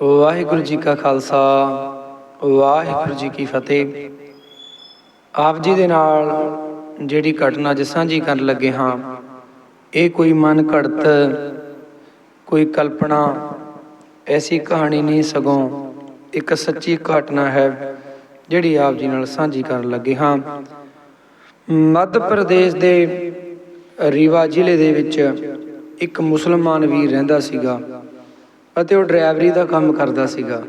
ਵਾਹਿਗੁਰੂ ਜੀ ਕਾ ਖਾਲਸਾ, ਵਾਹਿਗੁਰੂ ਜੀ ਕੀ ਫਤਿਹ। ਆਪ ਜੀ ਦੇ ਨਾਲ ਜਿਹੜੀ ਘਟਨਾ ਅੱਜ ਸਾਂਝੀ ਕਰਨ ਲੱਗੇ ਹਾਂ, ਇਹ ਕੋਈ ਮਨ ਘੜਤ, ਕੋਈ ਕਲਪਨਾ, ਐਸੀ ਕਹਾਣੀ ਨਹੀਂ, ਸਗੋਂ ਇੱਕ ਸੱਚੀ ਘਟਨਾ ਹੈ ਜਿਹੜੀ ਆਪ ਜੀ ਨਾਲ ਸਾਂਝੀ ਕਰਨ ਲੱਗੇ ਹਾਂ। ਮੱਧ ਪ੍ਰਦੇਸ਼ ਦੇ ਰੀਵਾ ਜ਼ਿਲ੍ਹੇ ਦੇ ਵਿੱਚ ਇੱਕ ਮੁਸਲਮਾਨ ਵੀਰ ਰਹਿੰਦਾ ਸੀਗਾ। ਅਤੇ ਉਹ ਡਰਾਈਵਰੀ ਦਾ ਕੰਮ ਕਰਦਾ ਸੀਗਾ।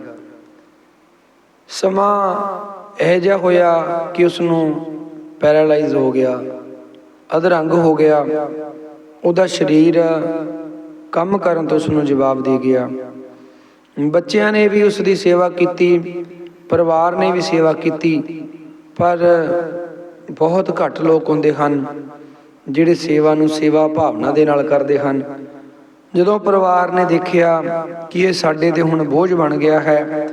ਸਮਾਂ ਇਹ ਜਿਹਾ ਹੋਇਆ ਕਿ ਉਸ ਨੂੰ ਪੈਰਾਲਾਈਜ਼ ਹੋ ਗਿਆ, ਅਧਰੰਗ ਹੋ ਗਿਆ। ਉਹਦਾ ਸਰੀਰ ਕੰਮ ਕਰਨ ਤੋਂ ਉਸ ਨੂੰ ਜਵਾਬ ਦੇ ਗਿਆ। ਬੱਚਿਆਂ ਨੇ ਵੀ ਉਸ ਦੀ ਸੇਵਾ ਕੀਤੀ, ਪਰਿਵਾਰ ਨੇ ਵੀ ਸੇਵਾ ਕੀਤੀ, ਪਰ ਬਹੁਤ ਘੱਟ ਲੋਕ ਹੁੰਦੇ ਹਨ ਜਿਹੜੇ ਸੇਵਾ ਨੂੰ ਸੇਵਾ ਭਾਵਨਾ ਦੇ ਨਾਲ ਕਰਦੇ ਹਨ। ਜਦੋਂ ਪਰਿਵਾਰ ਨੇ ਦੇਖਿਆ ਕਿ ਇਹ ਸਾਡੇ ਤੇ ਹੁਣ ਬੋਝ ਬਣ ਗਿਆ ਹੈ,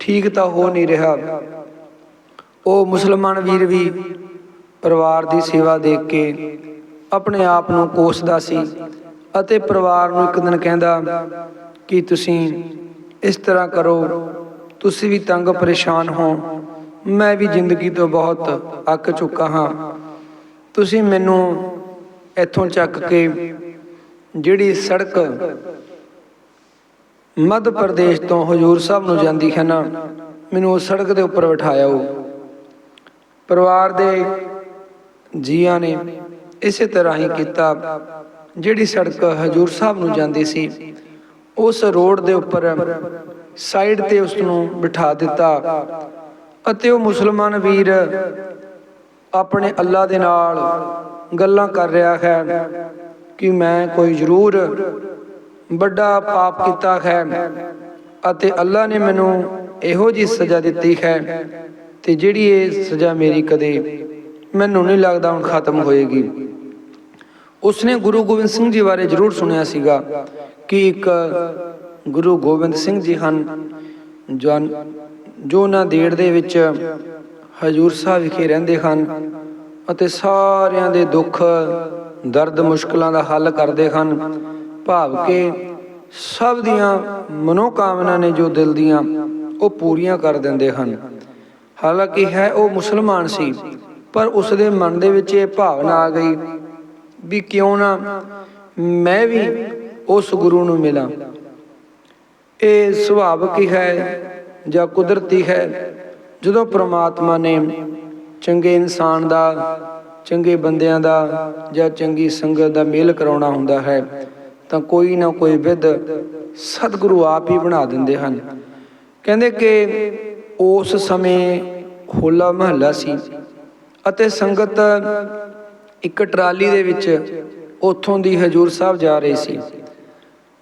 ਠੀਕ ਤਾਂ ਹੋ ਨਹੀਂ ਰਿਹਾ। ਉਹ ਮੁਸਲਮਾਨ ਵੀਰ ਵੀ ਪਰਿਵਾਰ ਦੀ ਸੇਵਾ ਦੇਖ ਕੇ ਆਪਣੇ ਆਪ ਨੂੰ ਕੋਸਦਾ ਸੀ ਅਤੇ ਪਰਿਵਾਰ ਨੂੰ ਇੱਕ ਦਿਨ ਕਹਿੰਦਾ ਕਿ ਤੁਸੀਂ ਇਸ ਤਰ੍ਹਾਂ ਕਰੋ, ਤੁਸੀਂ ਵੀ ਤੰਗ ਪਰੇਸ਼ਾਨ ਹੋ। ਮੈਂ ਵੀ ਜ਼ਿੰਦਗੀ ਤੋਂ ਬਹੁਤ ਅੱਕ ਚੁੱਕਾ ਹਾਂ। ਤੁਸੀਂ ਮੈਨੂੰ ਇੱਥੋਂ ਚੱਕ ਕੇ ਜਿਹੜੀ ਸੜਕ ਮੱਧ ਪ੍ਰਦੇਸ਼ ਤੋਂ ਹਜੂਰ ਸਾਹਿਬ ਨੂੰ ਜਾਂਦੀ ਹੈ ਨਾ, ਮੈਨੂੰ ਉਸ ਸੜਕ ਦੇ ਉੱਪਰ ਬਿਠਾਇਆ ਉਹ ਪਰਿਵਾਰ ਦੇ ਜੀਆਂ ਨੇ ਇਸੇ ਤਰ੍ਹਾਂ ਹੀ ਕੀਤਾ। ਜਿਹੜੀ ਸੜਕ ਹਜੂਰ ਸਾਹਿਬ ਨੂੰ ਜਾਂਦੀ ਸੀ, ਉਸ ਰੋਡ ਦੇ ਉੱਪਰ ਸਾਈਡ ਤੇ ਉਸ ਨੂੰ ਬਿਠਾ ਦਿੱਤਾ ਅਤੇ ਉਹ ਮੁਸਲਮਾਨ ਵੀਰ ਆਪਣੇ ਅੱਲਾ ਦੇ ਨਾਲ ਗੱਲਾਂ ਕਰ ਰਿਹਾ ਹੈ। ਕਿ ਮੈਂ ਕੋਈ ਜ਼ਰੂਰ ਵੱਡਾ ਪਾਪ ਕੀਤਾ ਹੈ ਅਤੇ ਅੱਲਾ ਨੇ ਮੈਨੂੰ ਇਹੋ ਜੀ ਸਜ਼ਾ ਦਿੱਤੀ ਹੈ ਤੇ ਜਿਹੜੀ ਇਹ ਸਜ਼ਾ ਮੇਰੀ ਕਦੇ ਮੈਨੂੰ ਨਹੀਂ ਲੱਗਦਾ ਹੁਣ ਖਤਮ ਹੋਏਗੀ। ਉਸਨੇ ਗੁਰੂ ਗੋਬਿੰਦ ਸਿੰਘ ਜੀ ਬਾਰੇ ਜ਼ਰੂਰ ਸੁਣਿਆ ਸੀਗਾ ਕਿ ਇੱਕ ਗੁਰੂ ਗੋਬਿੰਦ ਸਿੰਘ ਜੀ ਹਨ ਜੋ ਜੋ ਦੇੜ ਦੇ ਵਿੱਚ ਹਜੂਰ ਸਾਹਿਬ ਵਿਖੇ ਰਹਿੰਦੇ ਹਨ ਅਤੇ ਸਾਰਿਆਂ ਦੇ ਦੁੱਖ ਦਰਦ ਮੁਸ਼ਕਲਾਂ ਦਾ ਹੱਲ ਕਰਦੇ ਹਨ। ਭਾਵ ਕਿ ਸਭ ਦੀਆਂ ਮਨੋਕਾਮਨਾ ਨੇ ਜੋ ਦਿਲ ਦੀਆਂ, ਉਹ ਪੂਰੀਆਂ ਕਰ ਦਿੰਦੇ ਹਨ। ਹਾਲਾਂਕਿ ਹੈ ਉਹ ਮੁਸਲਮਾਨ ਸੀ, ਪਰ ਉਸ ਦੇ ਮਨ ਦੇ ਵਿੱਚ ਇਹ ਭਾਵਨਾ ਆ ਗਈ ਵੀ ਕਿਉਂ ਨਾ ਮੈਂ ਵੀ ਉਸ ਗੁਰੂ ਨੂੰ ਮਿਲਾਂ। ਇਹ ਸੁਭਾਵਿਕ ਹੀ ਹੈ ਜਾਂ ਕੁਦਰਤੀ ਹੈ, ਜਦੋਂ ਪ੍ਰਮਾਤਮਾ ਨੇ ਚੰਗੇ ਇਨਸਾਨ ਦਾ ਚੰਗੇ ਬੰਦਿਆਂ ਦਾ ਜਾਂ ਚੰਗੀ ਸੰਗਤ ਦਾ ਮੇਲ ਕਰਾਉਣਾ ਹੁੰਦਾ ਹੈ, ਤਾਂ ਕੋਈ ਨਾ ਕੋਈ ਵਿਧ ਸਤਿਗੁਰੂ ਆਪ ਹੀ ਬਣਾ ਦਿੰਦੇ ਹਨ। ਕਹਿੰਦੇ ਕਿ ਉਸ ਸਮੇਂ ਹੋਲਾ ਮਹੱਲਾ ਸੀ ਅਤੇ ਸੰਗਤ ਇੱਕ ਟਰਾਲੀ ਦੇ ਵਿੱਚ ਉੱਥੋਂ ਦੀ ਹਜੂਰ ਸਾਹਿਬ ਜਾ ਰਹੀ ਸੀ।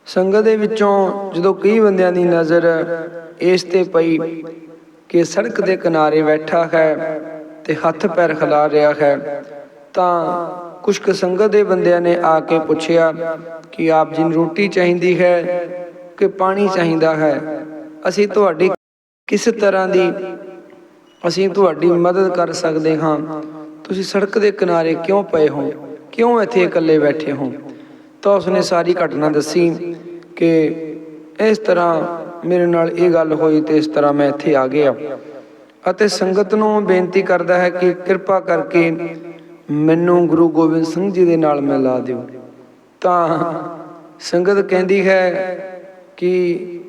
ਸੰਗਤ ਦੇ ਵਿੱਚੋਂ ਜਦੋਂ ਕਈ ਬੰਦਿਆਂ ਦੀ ਨਜ਼ਰ ਇਸ ਤੇ ਪਈ ਕਿ ਸੜਕ ਦੇ ਕਿਨਾਰੇ ਬੈਠਾ ਹੈ ਤੇ ਹੱਥ ਪੈਰ ਖਿਲਾ ਰਿਹਾ ਹੈ। ਤਾਂ ਕੁਝ ਕੁ ਸੰਗਤ ਦੇ ਬੰਦਿਆਂ ਨੇ ਆ ਕੇ ਪੁੱਛਿਆ ਕਿ ਆਪ ਜੀ ਨੂੰ ਰੋਟੀ ਚਾਹੀਦੀ ਹੈ ਕਿ ਪਾਣੀ ਚਾਹੀਦਾ ਹੈ? ਅਸੀਂ ਤੁਹਾਡੀ ਕਿਸ ਤਰ੍ਹਾਂ ਦੀ ਅਸੀਂ ਤੁਹਾਡੀ ਮਦਦ ਕਰ ਸਕਦੇ ਹਾਂ? ਤੁਸੀਂ ਸੜਕ ਦੇ ਕਿਨਾਰੇ ਕਿਉਂ ਪਏ ਹੋ? ਕਿਉਂ ਇੱਥੇ ਇਕੱਲੇ ਬੈਠੇ ਹੋ? ਤਾਂ ਉਸਨੇ ਸਾਰੀ ਘਟਨਾ ਦੱਸੀ ਕਿ ਇਸ ਤਰ੍ਹਾਂ ਮੇਰੇ ਨਾਲ ਇਹ ਗੱਲ ਹੋਈ ਤੇ ਇਸ ਤਰ੍ਹਾਂ ਮੈਂ ਇੱਥੇ ਆ ਗਿਆ। ਅਤੇ ਸੰਗਤ ਨੂੰ ਬੇਨਤੀ ਕਰਦਾ ਹੈ ਕਿ ਕਿਰਪਾ ਕਰਕੇ ਮੈਨੂੰ ਗੁਰੂ ਗੋਬਿੰਦ ਸਿੰਘ ਜੀ ਦੇ ਨਾਲ ਮਿਲਾ ਦਿਓ। ਤਾਂ ਸੰਗਤ ਕਹਿੰਦੀ ਹੈ ਕਿ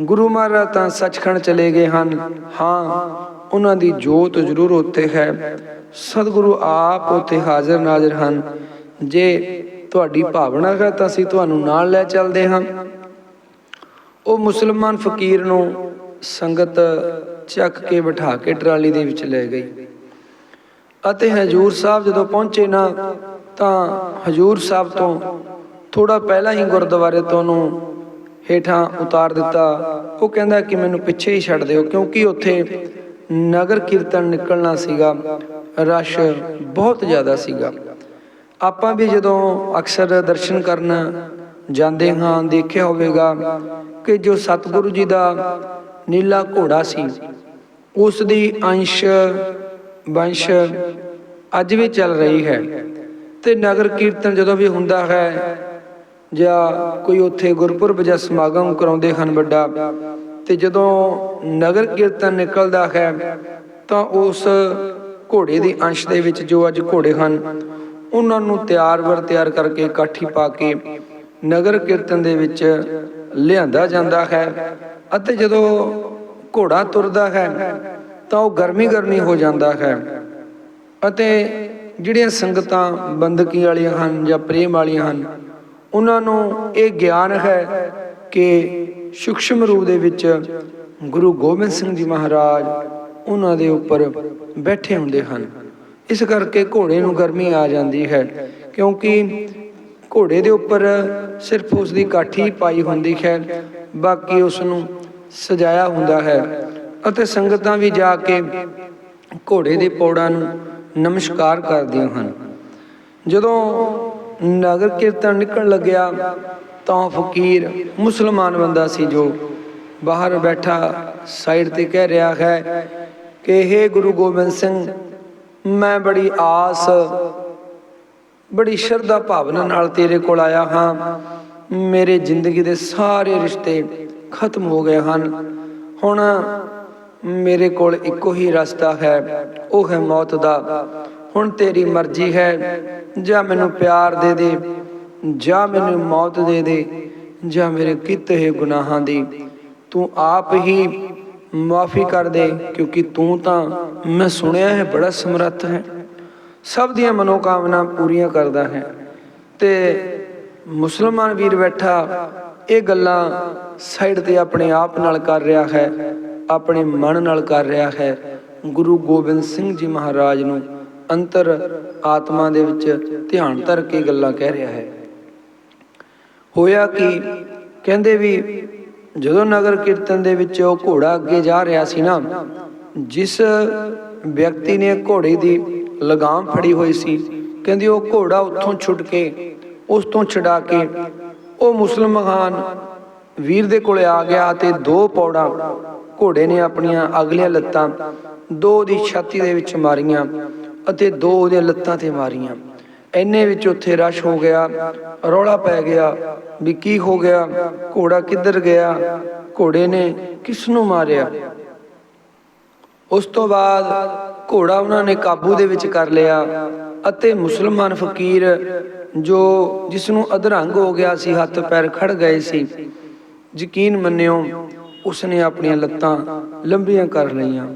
ਗੁਰੂ ਮਹਾਰਾਜ ਤਾਂ ਸੱਚਖੰਡ ਚਲੇ ਗਏ ਹਨ। ਹਾਂ, ਉਹਨਾਂ ਦੀ ਜੋਤ ਜ਼ਰੂਰ ਉੱਥੇ ਹੈ। ਸਤਿਗੁਰੂ ਆਪ ਉੱਥੇ ਹਾਜ਼ਰ ਨਾਜ਼ਰ ਹਨ। ਜੇ ਤੁਹਾਡੀ ਭਾਵਨਾ ਹੈ ਤਾਂ ਅਸੀਂ ਤੁਹਾਨੂੰ ਨਾਲ ਲੈ ਚੱਲਦੇ ਹਾਂ। ਉਹ ਮੁਸਲਮਾਨ ਫਕੀਰ ਨੂੰ ਸੰਗਤ ਚੱਕ ਕੇ ਬਿਠਾ ਕੇ ਟਰਾਲੀ ਦੇ ਵਿੱਚ ਲੈ ਗਈ। ਅਤੇ ਹਜੂਰ ਸਾਹਿਬ ਜਦੋਂ ਪਹੁੰਚੇ ਨਾ, ਤਾਂ ਹਜੂਰ ਸਾਹਿਬ ਤੋਂ ਥੋੜਾ ਪਹਿਲਾਂ ਹੀ ਗੁਰਦੁਆਰੇ ਤੋਂ ਨੂੰ ਹੇਠਾਂ ਉਤਾਰ ਦਿੱਤਾ। ਉਹ ਕਹਿੰਦਾ ਕਿ ਮੈਨੂੰ ਪਿੱਛੇ ਹੀ ਛੱਡ ਦਿਓ, ਕਿਉਂਕਿ ਉੱਥੇ ਨਗਰ ਕੀਰਤਨ ਨਿਕਲਣਾ ਸੀਗਾ, ਰਸ਼ ਬਹੁਤ ਜ਼ਿਆਦਾ ਸੀਗਾ। ਆਪਾਂ ਵੀ ਜਦੋਂ ਅਕਸਰ ਦਰਸ਼ਨ ਕਰਨ ਜਾਂਦੇ ਹਾਂ, ਦੇਖਿਆ ਹੋਵੇਗਾ ਕਿ ਜੋ ਸਤਿਗੁਰੂ ਜੀ ਦਾ ਨੀਲਾ ਘੋੜਾ ਸੀ। ਉਸ ਦੀ ਅੰਸ਼, ਵੰਸ਼ ਅੱਜ ਵੀ ਚੱਲ ਰਹੀ ਹੈ ਤੇ ਨਗਰ ਕੀਰਤਨ ਜਦੋਂ ਵੀ ਹੁੰਦਾ ਹੈ ਜਾਂ ਕੋਈ ਉੱਥੇ ਗੁਰਪੁਰਬ ਜਾਂ ਸਮਾਗਮ ਕਰਾਉਂਦੇ ਹਨ ਵੱਡਾ, ਤੇ ਜਦੋਂ ਨਗਰ ਕੀਰਤਨ ਨਿਕਲਦਾ ਹੈ ਤਾਂ ਉਸ ਘੋੜੇ ਦੀ ਅੰਸ਼ ਦੇ ਵਿੱਚ ਜੋ ਅੱਜ ਘੋੜੇ ਹਨ, ਉਹਨਾਂ ਨੂੰ ਤਿਆਰ ਵਰ ਤਿਆਰ ਕਰਕੇ ਕਾਠੀ ਪਾ ਕੇ ਨਗਰ ਕੀਰਤਨ ਦੇ ਵਿੱਚ ਲਿਆਂਦਾ ਜਾਂਦਾ ਹੈ। ਅਤੇ ਜਦੋਂ ਘੋੜਾ ਤੁਰਦਾ ਹੈ, ਤਾਂ ਉਹ ਗਰਮੀ ਗਰਮੀ ਹੋ ਜਾਂਦਾ ਹੈ। ਅਤੇ ਜਿਹੜੀਆਂ ਸੰਗਤਾਂ ਬੰਦਕੀ ਵਾਲੀਆਂ ਹਨ ਜਾਂ ਪ੍ਰੇਮ ਵਾਲੀਆਂ ਹਨ, ਉਹਨਾਂ ਨੂੰ ਇਹ ਗਿਆਨ ਹੈ ਕਿ ਸੂਖਸ਼ਮ ਰੂਪ ਦੇ ਵਿੱਚ ਗੁਰੂ ਗੋਬਿੰਦ ਸਿੰਘ ਜੀ ਮਹਾਰਾਜ ਉਹਨਾਂ ਦੇ ਉੱਪਰ ਬੈਠੇ ਹੁੰਦੇ ਹਨ। ਇਸ ਕਰਕੇ ਘੋੜੇ ਨੂੰ ਗਰਮੀ ਆ ਜਾਂਦੀ ਹੈ, ਕਿਉਂਕਿ ਘੋੜੇ ਦੇ ਉੱਪਰ ਸਿਰਫ ਉਸ ਦੀ ਕਾਠੀ ਪਾਈ ਹੁੰਦੀ ਹੈ ਬਾਕੀ ਉਸ ਨੂੰ ਸਜਾਇਆ ਹੁੰਦਾ ਹੈ ਅਤੇ ਸੰਗਤਾਂ ਵੀ ਜਾ ਕੇ ਘੋੜੇ ਦੇ ਪੌੜਾਂ ਨੂੰ ਨਮਸਕਾਰ ਕਰਦੀਆਂ ਹਨ। ਜਦੋਂ ਨਗਰ ਕੀਰਤਨ ਨਿਕਲਣ ਲੱਗਿਆ ਤਾਂ ਫਕੀਰ ਮੁਸਲਮਾਨ ਬੰਦਾ ਸੀ ਜੋ ਬਾਹਰ ਬੈਠਾ ਸਾਈਡ ਤੇ ਕਹਿ ਰਿਹਾ ਹੈ ਕਿ हे ਗੁਰੂ ਗੋਬਿੰਦ ਸਿੰਘ, ਮੈਂ ਬੜੀ ਆਸ, ਬੜੀ ਸ਼ਰਧਾ ਭਾਵਨਾ ਨਾਲ ਤੇਰੇ ਕੋਲ ਆਇਆ ਹਾਂ। ਮੇਰੇ ਜ਼ਿੰਦਗੀ ਦੇ ਸਾਰੇ ਰਿਸ਼ਤੇ ਖਤਮ ਹੋ ਗਏ ਹਨ। ਹੁਣ ਮੇਰੇ ਕੋਲ ਇੱਕੋ ਹੀ ਰਸਤਾ ਹੈ, ਉਹ ਹੈ ਮੌਤ ਦਾ। ਹੁਣ ਤੇਰੀ ਮਰਜ਼ੀ ਹੈ, ਜਾਂ ਮੈਨੂੰ ਪਿਆਰ ਦੇ ਦੇ, ਜਾਂ ਮੈਨੂੰ ਮੌਤ ਦੇ ਦੇ, ਜਾਂ ਮੇਰੇ ਕੀਤੇ ਹੋਏ ਗੁਨਾਹਾਂ ਦੀ। ਤੂੰ ਆਪ ਹੀ ਮਾਫੀ ਕਰ ਦੇ, ਕਿਉਂਕਿ ਤੂੰ ਤਾਂ ਮੈਂ ਸੁਣਿਆ ਹੈ, ਬੜਾ ਸਮਰੱਥ ਹੈ। ਸਭ ਦੀਆਂ ਮਨੋਕਾਮਨਾ ਪੂਰੀਆਂ ਕਰਦਾ ਹੈ। ਤੇ ਮੁਸਲਮਾਨ ਵੀਰ ਬੈਠਾ, ਇਹ ਗੱਲਾਂ ਸਾਈਡ ਤੇ ਆਪਣੇ ਆਪ ਨਾਲ ਕਰ ਰਿਹਾ ਹੈ, ਆਪਣੇ ਮਨ ਨਾਲ ਕਰ ਰਿਹਾ ਹੈ। ਗੁਰੂ ਗੋਬਿੰਦ ਸਿੰਘ ਜੀ ਮਹਾਰਾਜ ਨੂੰ ਅੰਤਰ ਆਤਮਾ ਦੇ ਵਿੱਚ ਧਿਆਨ ਧਰ ਕੇ ਗੱਲਾਂ ਕਹਿ ਰਿਹਾ ਹੈ। ਹੋਇਆ ਕਿ? ਕਹਿੰਦੇ ਵੀ ਜਦੋਂ ਨਗਰ ਕੀਰਤਨ ਦੇ ਵਿੱਚ ਉਹ ਘੋੜਾ ਅੱਗੇ ਜਾ ਰਿਹਾ ਸੀ ਨਾ, ਜਿਸ ਵਿਅਕਤੀ ਨੇ ਘੋੜੇ ਦੀ ਲਗਾਮ ਫੜੀ ਹੋਈ ਸੀ, ਕਹਿੰਦੀ ਉਹ ਘੋੜਾ ਉੱਥੋਂ ਛੁੱਟ ਕੇ ਉਸ ਤੋਂ ਛਡਾ ਕੇ ਉਹ ਮੁਸਲਮਾਨ ਵੀਰ ਦੇ ਕੋਲੇ ਆ ਗਿਆ ਤੇ ਦੋ ਪੌੜਾਂ ਘੋੜੇ ਨੇ ਆਪਣੀਆਂ ਅਗਲੀਆਂ ਲੱਤਾਂ ਦੋ ਦੀ ਛਾਤੀ ਦੇ ਵਿੱਚ ਮਾਰੀਆਂ ਅਤੇ ਦੋ ਉਹਦੀਆਂ ਲੱਤਾਂ ਤੇ ਮਾਰੀਆਂ। ਐਨੇ ਵਿੱਚ ਉੱਥੇ ਰਸ਼ ਹੋ ਗਿਆ, ਰੌਲਾ ਪੈ ਗਿਆ ਵੀ ਕੀ ਹੋ ਗਿਆ, ਘੋੜਾ ਕਿੱਧਰ ਗਿਆ, ਘੋੜੇ ਨੇ ਕਿਸ ਨੂੰ ਮਾਰਿਆ? ਉਸ ਤੋਂ ਬਾਅਦ ਘੋੜਾ ਉਹਨਾਂ ਨੇ ਕਾਬੂ ਦੇ ਵਿੱਚ ਕਰ ਲਿਆ ਅਤੇ ਮੁਸਲਮਾਨ ਫਕੀਰ ਜੋ ਜਿਸ ਨੂੰ ਅਧਰੰਗ ਹੋ ਗਿਆ ਸੀ, ਹੱਥ ਪੈਰ ਖੜ ਗਏ ਸੀ। ਯਕੀਨ ਮੰਨਿਓ, ਉਸਨੇ ਆਪਣੀਆਂ ਲੱਤਾਂ ਲੰਬੀਆਂ ਕਰ ਲਈਆਂ।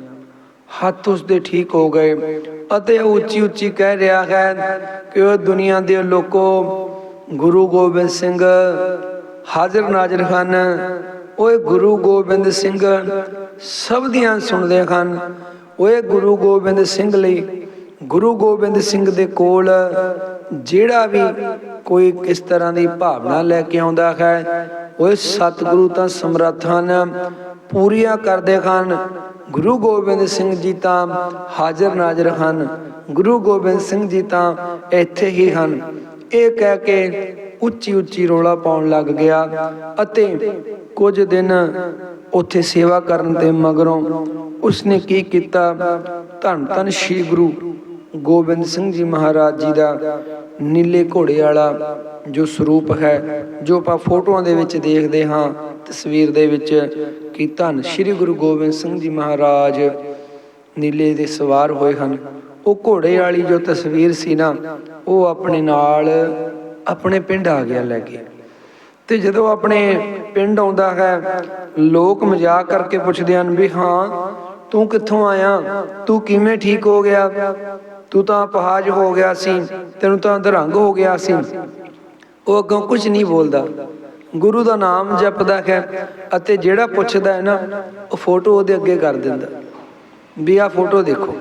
ਹੱਥ ਉਸਦੇ ਠੀਕ ਹੋ ਗਏ ਅਤੇ ਉੱਚੀ ਉੱਚੀ ਕਹਿ ਰਿਹਾ ਹੈ ਕਿ ਉਹ ਦੁਨੀਆ ਦੇ ਲੋਕੋ, ਗੁਰੂ ਗੋਬਿੰਦ ਸਿੰਘ ਹਾਜ਼ਰ ਨਾਜ਼ਰ ਹਨ। ਓਏ ਗੁਰੂ ਗੋਬਿੰਦ ਸਿੰਘ, ਸਭ ਦੀਆਂ ਸੁਣਦੇ ਹਨ। ਓਏ ਗੁਰੂ ਗੋਬਿੰਦ ਸਿੰਘ ਲਈ, ਗੁਰੂ ਗੋਬਿੰਦ ਸਿੰਘ ਦੇ ਕੋਲ ਜਿਹੜਾ ਵੀ ਕੋਈ ਕਿਸ ਤਰ੍ਹਾਂ ਦੀ ਭਾਵਨਾ ਲੈ ਕੇ ਆਉਂਦਾ ਹੈ, ਓਏ ਸਤਿਗੁਰੂ ਤਾਂ ਸਮਰੱਥ ਹਨ, ਪੂਰੀਆਂ ਕਰਦੇ ਹਨ। ਗੁਰੂ ਗੋਬਿੰਦ ਸਿੰਘ ਜੀ ਤਾਂ ਹਾਜ਼ਰ ਨਾਜ਼ਰ ਹਨ। ਗੁਰੂ ਗੋਬਿੰਦ ਸਿੰਘ ਜੀ ਤਾਂ ਇੱਥੇ ਹੀ ਹਨ। ਇਹ ਕਹਿ ਕੇ ਉੱਚੀ ਉੱਚੀ ਰੋਲਾ ਪਾਉਣ ਲੱਗ ਗਿਆ ਅਤੇ ਕੁਝ ਦਿਨ ਉੱਥੇ ਸੇਵਾ ਕਰਨ ਦੇ ਮਗਰੋਂ ਉਸਨੇ ਕੀ ਕੀਤਾ? ਧੰਨ ਧੰਨ ਸ੍ਰੀ ਗੁਰੂ ਗੋਬਿੰਦ ਸਿੰਘ ਜੀ ਮਹਾਰਾਜ ਜੀ ਦਾ ਨੀਲੇ ਘੋੜੇ ਵਾਲਾ ਜੋ ਸਰੂਪ ਹੈ, ਜੋ ਆਪਾਂ ਫੋਟੋਆਂ ਦੇ ਵਿੱਚ ਦੇਖਦੇ ਹਾਂ, ਤਸਵੀਰ ਦੇ ਵਿੱਚ ਕਿ ਧੰਨ ਸ੍ਰੀ ਗੁਰੂ ਗੋਬਿੰਦ ਸਿੰਘ ਜੀ ਮਹਾਰਾਜ ਨੀਲੇ ਦੇ ਸਵਾਰ ਹੋਏ ਹਨ। ਉਹ ਘੋੜੇ ਵਾਲੀ ਜੋ ਤਸਵੀਰ ਸੀ ਨਾ, ਉਹ ਆਪਣੇ ਨਾਲ ਆਪਣੇ ਪਿੰਡ ਆ ਗਿਆ ਲੈ ਕੇ। ਤੇ ਜਦੋਂ ਆਪਣੇ ਪਿੰਡ ਆਉਂਦਾ ਹੈ, ਲੋਕ ਮਜ਼ਾਕ ਕਰਕੇ ਪੁੱਛਦੇ ਹਨ ਵੀ ਹਾਂ, ਤੂੰ ਕਿੱਥੋਂ ਆਇਆ? ਤੂੰ ਕਿਵੇਂ ਠੀਕ ਹੋ ਗਿਆ? ਤੂੰ ਤਾਂ ਅਪਹਾਜ ਹੋ ਗਿਆ ਸੀ, ਤੈਨੂੰ ਤਾਂ ਅਧਰੰਗ ਹੋ ਗਿਆ ਸੀ। ਉਹ ਅੱਗੋਂ ਕੁਝ ਨਹੀਂ ਬੋਲਦਾ। ਗੁਰੂ ਦਾ ਨਾਮ ਜਪਦਾ ਹੈ ਅਤੇ ਜਿਹੜਾ ਪੁੱਛਦਾ ਹੈ ਨਾ, ਉਹ ਫੋਟੋ ਉਹਦੇ ਅੱਗੇ ਕਰ ਦਿੰਦਾ। ਵੀ ਆਹ ਫੋਟੋ ਦੇਖੋ।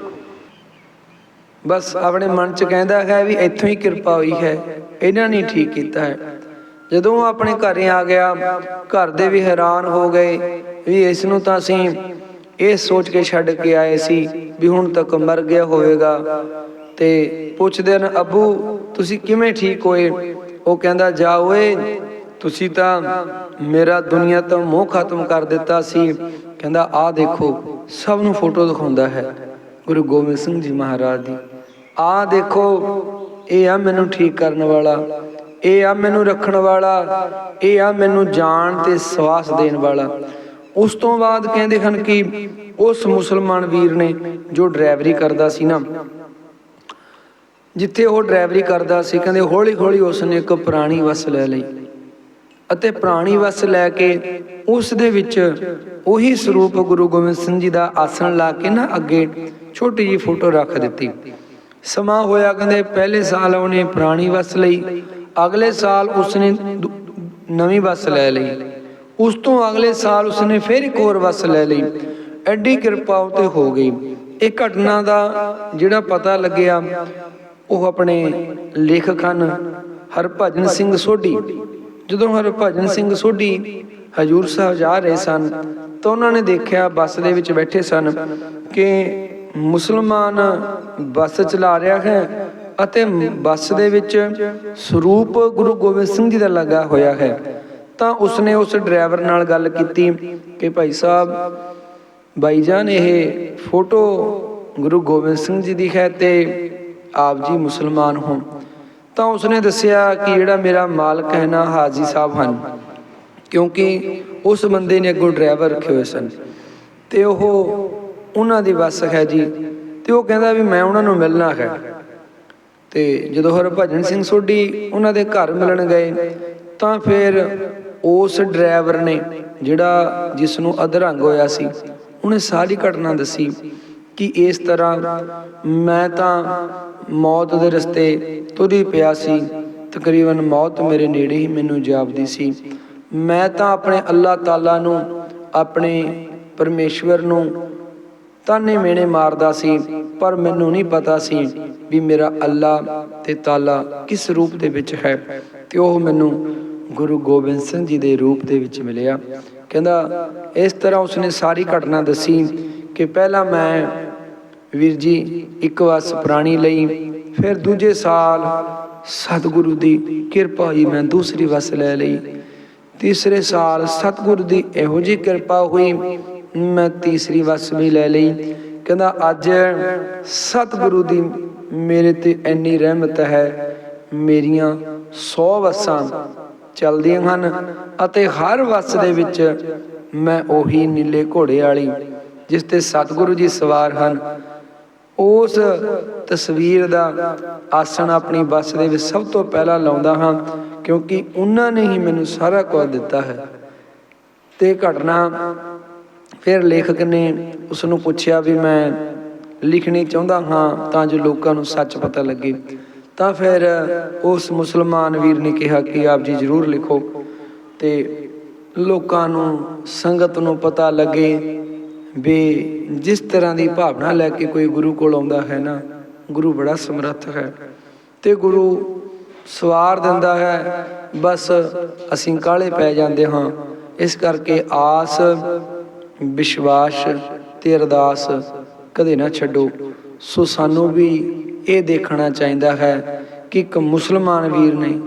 ਬਸ ਆਪਣੇ ਮਨ 'ਚ ਕਹਿੰਦਾ ਹੈ ਵੀ ਇੱਥੋਂ ਹੀ ਕਿਰਪਾ ਹੋਈ ਹੈ। ਇਹਨਾਂ ਨੇ ਠੀਕ ਕੀਤਾ ਹੈ। ਜਦੋਂ ਆਪਣੇ ਘਰੇ ਆ ਗਿਆ, ਘਰ ਦੇ ਵੀ ਹੈਰਾਨ ਹੋ ਗਏ ਵੀ ਇਸ ਨੂੰ ਤਾਂ ਅਸੀਂ ਇਹ ਸੋਚ ਕੇ ਛੱਡ ਕੇ ਆਏ ਸੀ ਵੀ ਹੁਣ ਤੱਕ ਮਰ ਗਿਆ ਹੋਵੇਗਾ। ਤੇ ਪੁੱਛਦੇ ਨੇ ਅਬੂ, ਤੁਸੀਂ ਕਿਵੇਂ ਠੀਕ ਹੋਏ? ਉਹ ਕਹਿੰਦਾ, ਜਾ ਓਏ, ਤੁਸੀਂ ਤਾਂ ਮੇਰਾ ਦੁਨੀਆ ਤੋਂ ਮੋਹ ਖਤਮ ਕਰ ਦਿੱਤਾ ਸੀ। ਕਹਿੰਦਾ ਆਹ ਦੇਖੋ, ਸਭ ਨੂੰ ਫੋਟੋ ਦਿਖਾਉਂਦਾ ਹੈ ਗੁਰੂ ਗੋਬਿੰਦ ਸਿੰਘ ਜੀ ਮਹਾਰਾਜ ਦੀ। ਆਹ ਦੇਖੋ, ਇਹ ਆ ਮੈਨੂੰ ਠੀਕ ਕਰਨ ਵਾਲਾ, ਇਹ ਆ ਮੈਨੂੰ ਰੱਖਣ ਵਾਲਾ, ਇਹ ਆ ਮੈਨੂੰ ਜਾਨ ਤੇ ਸਵਾਸ ਦੇਣ ਵਾਲਾ। ਉਸ ਤੋਂ ਬਾਅਦ ਕਹਿੰਦੇ ਹਨ ਕਿ ਉਸ ਮੁਸਲਮਾਨ ਵੀਰ ਨੇ ਜੋ ਡਰਾਈਵਰੀ ਕਰਦਾ ਸੀ ਨਾ, ਜਿੱਥੇ ਉਹ ਡਰਾਈਵਰੀ ਕਰਦਾ ਸੀ, ਕਹਿੰਦੇ ਹੌਲੀ ਹੌਲੀ ਉਸ ਨੇ ਇੱਕ ਪੁਰਾਣੀ ਬੱਸ ਲੈ ਲਈ ਅਤੇ ਪੁਰਾਣੀ ਬੱਸ ਲੈ ਕੇ ਉਸ ਦੇ ਵਿੱਚ ਉਹੀ ਸਰੂਪ ਗੁਰੂ ਗੋਬਿੰਦ ਸਿੰਘ ਜੀ ਦਾ ਆਸਣ ਲਾ ਕੇ ਨਾ ਅੱਗੇ ਛੋਟੀ ਜੀ ਫੋਟੋ ਰੱਖ ਦਿੱਤੀ। ਸਮਾਂ ਹੋਇਆ ਕਹਿੰਦੇ ਪਹਿਲੇ ਸਾਲ ਉਹਨੇ ਪੁਰਾਣੀ ਬੱਸ ਲਈ, ਅਗਲੇ ਸਾਲ ਉਸਨੇ ਨਵੀਂ ਬੱਸ ਲੈ ਲਈ। ਉਸ ਤੋਂ ਅਗਲੇ ਸਾਲ ਉਸਨੇ ਫਿਰ ਇੱਕ ਹੋਰ ਬੱਸ ਲੈ ਲਈ। ਐਡੀ ਕਿਰਪਾ ਉਤੇ ਹੋ ਗਈ। ਇਹ ਘਟਨਾ ਦਾ ਜਿਹੜਾ ਪਤਾ ਲੱਗਿਆ, ਉਹ ਆਪਣੇ ਲੇਖਕ ਹਨ ਹਰਭਜਨ ਸਿੰਘ ਸੋਢੀ। ਜਦੋਂ ਹਰਭਜਨ ਸਿੰਘ ਸੋਢੀ ਹਜੂਰ ਸਾਹਿਬ ਜਾ ਰਹੇ ਸਨ, ਤਾਂ ਉਹਨਾਂ ਨੇ ਦੇਖਿਆ ਬੱਸ ਦੇ ਵਿੱਚ ਬੈਠੇ ਸਨ ਕਿ ਮੁਸਲਮਾਨ ਬੱਸ ਚਲਾ ਰਿਹਾ ਹੈ ਅਤੇ ਬੱਸ ਦੇ ਵਿੱਚ ਸਰੂਪ ਗੁਰੂ ਗੋਬਿੰਦ ਸਿੰਘ ਜੀ ਦਾ ਲੱਗਾ ਹੋਇਆ ਹੈ। ਤਾਂ ਉਸਨੇ ਉਸ ਡਰਾਈਵਰ ਨਾਲ ਗੱਲ ਕੀਤੀ ਕਿ ਭਾਈ ਸਾਹਿਬ ਭਾਈਜਾਨ ਇਹ ਫੋਟੋ ਗੁਰੂ ਗੋਬਿੰਦ ਸਿੰਘ ਜੀ ਦੀ ਹੈ ਤੇ ਆਪ ਜੀ ਮੁਸਲਮਾਨ ਹੋ ਤਾਂ ਉਸਨੇ ਦੱਸਿਆ ਕਿ ਜਿਹੜਾ ਮੇਰਾ ਮਾਲਕ ਹੈ ਨਾ, ਹਾਜੀ ਸਾਹਿਬ ਹਨ, ਕਿਉਂਕਿ ਉਸ ਬੰਦੇ ਨੇ ਅੱਗੋਂ ਡਰਾਈਵਰ ਰੱਖੇ ਹੋਏ ਸਨ। ਤੇ ਉਹ ਉਹਨਾਂ ਦੀ ਬੱਸ ਹੈ ਜੀ, ਤੇ ਉਹ ਕਹਿੰਦਾ ਵੀ ਮੈਂ ਉਹਨਾਂ ਨੂੰ ਮਿਲਣਾ ਹੈ। ਤੇ ਜਦੋਂ ਹਰਭਜਨ ਸਿੰਘ ਸੋਢੀ ਉਹਨਾਂ ਦੇ ਘਰ ਮਿਲਣ ਗਏ, ਤਾਂ ਫਿਰ ਉਸ ਡਰਾਈਵਰ ਨੇ ਜਿਹੜਾ ਜਿਸ ਨੂੰ ਅਧਰੰਗ ਹੋਇਆ ਸੀ, ਉਹਨੇ ਸਾਰੀ ਘਟਨਾ ਦੱਸੀ ਕਿ ਇਸ ਤਰ੍ਹਾਂ ਮੈਂ ਤਾਂ ਮੌਤ ਦੇ ਰਸਤੇ ਤੁਰੀ ਪਿਆ ਸੀ। ਤਕਰੀਬਨ ਮੌਤ ਮੇਰੇ ਨੇੜੇ ਹੀ ਮੈਨੂੰ ਜਾਪਦੀ ਸੀ। ਮੈਂ ਤਾਂ ਆਪਣੇ ਅੱਲਾਹ ਤਾਲਾ ਨੂੰ, ਆਪਣੇ ਪਰਮੇਸ਼ਵਰ ਨੂੰ ਤਾਨੇ ਮੇਣੇ ਮਾਰਦਾ ਸੀ, ਪਰ ਮੈਨੂੰ ਨਹੀਂ ਪਤਾ ਸੀ ਵੀ ਮੇਰਾ ਅੱਲਾ ਤੇ ਤਾਲਾ ਕਿਸ ਰੂਪ ਦੇ ਵਿੱਚ ਹੈ ਤੇ ਉਹ ਮੈਨੂੰ ਗੁਰੂ ਗੋਬਿੰਦ ਸਿੰਘ ਜੀ ਦੇ ਰੂਪ ਦੇ ਵਿੱਚ ਮਿਲਿਆ। ਕਹਿੰਦਾ, ਇਸ ਤਰ੍ਹਾਂ ਉਸਨੇ ਸਾਰੀ ਘਟਨਾ ਦੱਸੀ ਕਿ ਪਹਿਲਾਂ ਮੈਂ ਵੀਰ ਜੀ ਇੱਕ ਵਾਰ ਪੁਰਾਣੀ ਲਈ, ਫਿਰ ਦੂਜੇ ਸਾਲ ਸਤਿਗੁਰੂ ਦੀ ਕਿਰਪਾ ਹੋਈ, ਮੈਂ ਦੂਸਰੀ ਵਸ ਲੈ ਲਈ। ਤੀਸਰੇ ਸਾਲ ਸਤਿਗੁਰੂ ਦੀ ਇਹੋ ਜੀ ਕਿਰਪਾ ਹੋਈ, ਮੈਂ ਤੀਸਰੀ ਵਸ ਵੀ ਲੈ ਲਈ। ਕਹਿੰਦਾ, ਅੱਜ ਸਤਿਗੁਰੂ ਦੀ ਮੇਰੇ ਤੇ ਇੰਨੀ ਰਹਿਮਤ ਹੈ, ਮੇਰੀਆਂ 100 ਵਸਾਂ ਚੱਲਦੀਆਂ ਹਨ ਅਤੇ ਹਰ ਵਸ ਦੇ ਵਿੱਚ ਮੈਂ ਉਹੀ ਨੀਲੇ ਘੋੜੇ ਵਾਲੀ, ਜਿਸ ਤੇ ਸਤਿਗੁਰੂ ਜੀ ਸਵਾਰ ਹਨ। ਉਸ ਤਸਵੀਰ ਦਾ ਆਸਣ ਆਪਣੀ ਬੱਸ ਦੇ ਵਿੱਚ ਸਭ ਤੋਂ ਪਹਿਲਾਂ ਲਾਉਂਦਾ ਹਾਂ, ਕਿਉਂਕਿ ਉਹਨਾਂ ਨੇ ਹੀ ਮੈਨੂੰ ਸਾਰਾ ਕੁਝ ਦਿੱਤਾ ਹੈ। ਤੇ ਘਟਨਾ ਫਿਰ ਲੇਖਕ ਨੇ ਉਸ ਨੂੰ ਪੁੱਛਿਆ ਵੀ ਮੈਂ ਲਿਖਣੀ ਚਾਹੁੰਦਾ ਹਾਂ ਤਾਂ ਜੋ ਲੋਕਾਂ ਨੂੰ ਸੱਚ ਪਤਾ ਲੱਗੇ। ਤਾਂ ਫਿਰ ਉਸ ਮੁਸਲਮਾਨ ਵੀਰ ਨੇ ਕਿਹਾ ਕਿ ਆਪ ਜੀ ਜ਼ਰੂਰ ਲਿਖੋ। ਤੇ ਲੋਕਾਂ ਨੂੰ, ਸੰਗਤ ਨੂੰ ਪਤਾ ਲੱਗੇ ਵੀ ਜਿਸ ਤਰ੍ਹਾਂ ਦੀ ਭਾਵਨਾ ਲੈ ਕੇ ਕੋਈ ਗੁਰੂ ਕੋਲ ਆਉਂਦਾ ਹੈ ਨਾ, ਗੁਰੂ ਬੜਾ ਸਮਰੱਥ ਹੈ। ਤੇ ਗੁਰੂ ਸਵਾਰ ਦਿੰਦਾ ਹੈ, ਬਸ ਅਸੀਂ ਕਾਲੇ ਪੈ ਜਾਂਦੇ ਹਾਂ। ਇਸ ਕਰਕੇ ਆਸ, ਵਿਸ਼ਵਾਸ ਤੇ ਅਰਦਾਸ ਕਦੇ ਨਾ ਛੱਡੋ। ਸੋ ਸਾਨੂੰ ਵੀ ਇਹ ਦੇਖਣਾ ਚਾਹੀਦਾ ਹੈ ਕਿ ਇੱਕ ਮੁਸਲਮਾਨ ਵੀਰ ਨੇ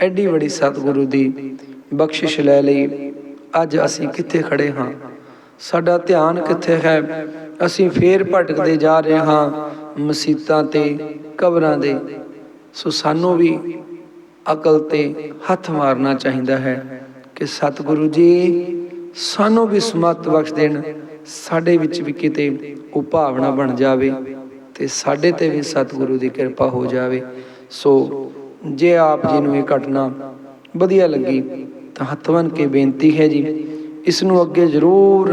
ਐਡੀ ਵੱਡੀ ਸਤਿਗੁਰੂ ਦੀ ਬਖਸ਼ਿਸ਼ ਲੈ ਲਈ। ਅੱਜ ਅਸੀਂ ਕਿੱਥੇ ਖੜੇ ਹਾਂ? ਸਾਡਾ ਧਿਆਨ ਕਿੱਥੇ ਹੈ? ਅਸੀਂ ਫੇਰ ਭਟਕਦੇ ਜਾ ਰਹੇ ਹਾਂ ਮਸੀਤਾਂ ਤੇ ਕਬਰਾਂ ਦੇ। ਸੋ ਸਾਨੂੰ ਵੀ ਅਕਲ ਤੇ ਹੱਥ ਮਾਰਨਾ ਚਾਹੀਦਾ ਹੈ ਕਿ ਸਤਿਗੁਰੂ ਜੀ, ਸਾਨੂੰ ਵੀ ਸਮਤ ਬਖਸ਼ ਦੇਣ, ਸਾਡੇ ਵਿੱਚ ਵੀ ਕਿਤੇ ਉਹ ਭਾਵਨਾ ਬਣ ਜਾਵੇ। ਤੇ ਸਾਡੇ ਤੇ ਵੀ ਸਤਿਗੁਰੂ ਦੀ ਕਿਰਪਾ ਹੋ ਜਾਵੇ। ਸੋ ਜੇ ਆਪ ਜੀ ਨੂੰ ਇਹ ਘਟਨਾ ਵਧੀਆ ਲੱਗੀ, ਤਾਂ ਹੱਥ ਬੰਨ੍ਹ ਕੇ ਬੇਨਤੀ ਹੈ ਜੀ, ਇਸ ਨੂੰ ਅੱਗੇ ਜ਼ਰੂਰ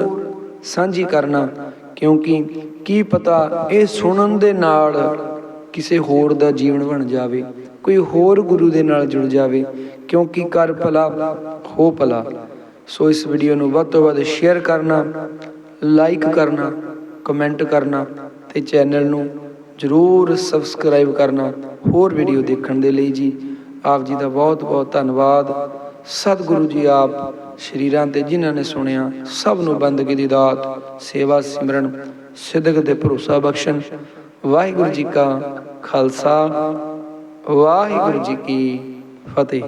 ਸਾਂਝੀ ਕਰਨਾ, ਕਿਉਂਕਿ ਕੀ ਪਤਾ ਇਹ ਸੁਣਨ ਦੇ ਨਾਲ ਕਿਸੇ ਹੋਰ ਦਾ ਜੀਵਨ ਬਣ ਜਾਵੇ, ਕੋਈ ਹੋਰ ਗੁਰੂ ਦੇ ਨਾਲ ਜੁੜ ਜਾਵੇ, ਕਿਉਂਕਿ ਕਰ ਭਲਾ, ਹੋ ਭਲਾ। ਸੋ ਇਸ ਵੀਡੀਓ ਨੂੰ ਵੱਧ ਤੋਂ ਵੱਧ ਸ਼ੇਅਰ ਕਰਨਾ, ਲਾਈਕ ਕਰਨਾ, ਕਮੈਂਟ ਕਰਨਾ ਤੇ ਚੈਨਲ ਨੂੰ ਜਰੂਰ ਸਬਸਕ੍ਰਾਈਬ ਕਰਨਾ, ਹੋਰ ਵੀਡੀਓ ਦੇਖਣ ਦੇ ਲਈ ਜੀ। ਆਪ ਜੀ ਦਾ ਬਹੁਤ ਬਹੁਤ ਧੰਨਵਾਦ। ਸਤਿਗੁਰੂ ਜੀ ਆਪ ਸ਼ਰੀਰਾਂ ਤੇ ਜਿਨ੍ਹਾਂ ਨੇ ਸੁਣਿਆ, ਸਭ ਨੂੰ ਬੰਦਗੀ ਦੀ ਦਾਤ, ਸੇਵਾ ਸਿਮਰਨ, ਸਿਦਕ ਤੇ ਭਰੋਸਾ ਬਖਸ਼ਣ। ਵਾਹਿਗੁਰੂ ਜੀ ਕਾ ਖਾਲਸਾ, ਵਾਹਿਗੁਰੂ ਜੀ ਕੀ ਫਤਿਹ।